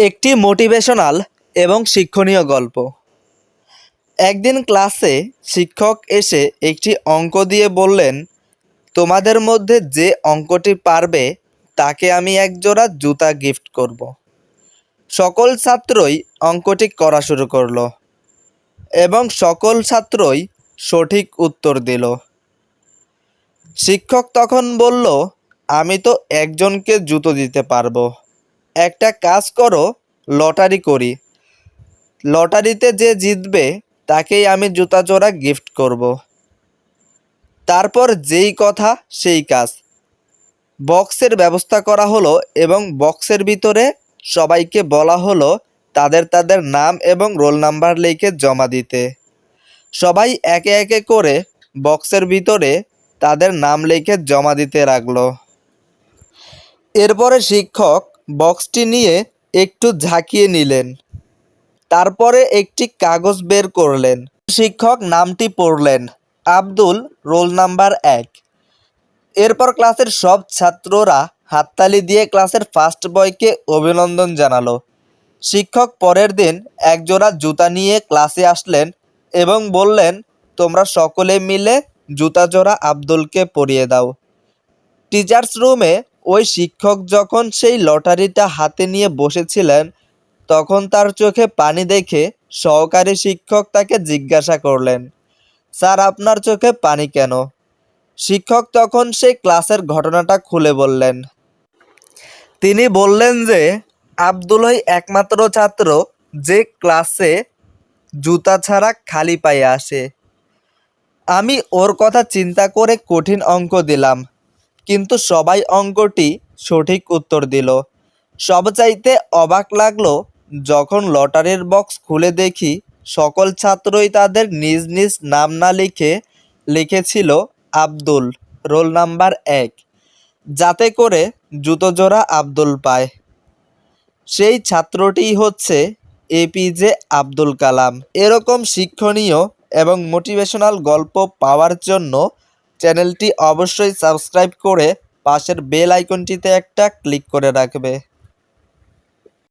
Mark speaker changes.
Speaker 1: একটি মোটিভেশনাল এবং শিক্ষণীয় গল্প। একদিন ক্লাসে শিক্ষক এসে একটি অঙ্ক দিয়ে বললেন, তোমাদের মধ্যে যে অঙ্কটি পারবে, তাকে আমি একজোড়া জুতা গিফট করব। সকল ছাত্রই অঙ্কটি করা শুরু করল এবং সকল ছাত্রই সঠিক উত্তর দিল। শিক্ষক তখন বলল, আমি তো একজনকে জুতো দিতে পারব। একটা কাজ করো, লটারি করি। লটারিতে যে জিতবে, তাকেই আমি জুতা জোড়া গিফট করব। তারপর যেই কথা, সেই কাজ। বক্সের ব্যবস্থা করা হলো এবং বক্সের ভিতরে সবাইকে বলা হলো তাদের তাদের নাম এবং রোল নাম্বার লিখে জমা দিতে। সবাই একে একে করে বক্সের ভিতরে তাদের নাম লিখে জমা দিতে লাগল। এরপরে শিক্ষক বক্সটি নিয়ে একটু ঝাঁকিয়ে নিলেন। তারপরে একটি কাগজ বের করলেন। শিক্ষক নামটি পড়লেন, আব্দুল রোল নাম্বার এক। এরপর ক্লাসের সব ছাত্ররা হাততালি দিয়ে ক্লাসের ফার্স্ট বয়কে অভিনন্দন জানালো। শিক্ষক পরের দিন একজোড়া জুতা নিয়ে ক্লাসে আসলেন এবং বললেন, তোমরা সকলে মিলে জুতা জোড়া আব্দুলকে পরিয়ে দাও। টিচার্স রুমে ওই শিক্ষক যখন সেই লটারিটা হাতে নিয়ে বসেছিলেন, তখন তার চোখে পানি দেখে সহকারী শিক্ষক তাকে জিজ্ঞাসা করলেন, স্যার, আপনার চোখে পানি কেন? শিক্ষক তখন সেই ক্লাসের ঘটনাটা খুলে বললেন। তিনি বললেন যে আব্দুলই একমাত্র ছাত্র যে ক্লাসে জুতা ছাড়া খালি পায়ে আসে। আমি ওর কথা চিন্তা করে কঠিন অঙ্ক দিলাম। কিন্তু সবাই অঙ্কটি সঠিক উত্তর দিল। সবচাইতে অবাক লাগল, যখন লটারির বক্স খুলে দেখি সকল ছাত্রই তাদের নিজ নিজ নাম না লিখে লিখেছিল আব্দুল, রোল নাম্বার এক, যাতে করে জুতো জোড়া আব্দুল পায়। সেই ছাত্রটিই হচ্ছে এপিজে আব্দুল কালাম। এরকম শিক্ষণীয় এবং মোটিভেশনাল গল্প পাওয়ার জন্য চ্যানেলটি অবশ্যই সাবস্ক্রাইব করে পাশের বেল আইকনটিতে একটা ক্লিক করে রাখবে।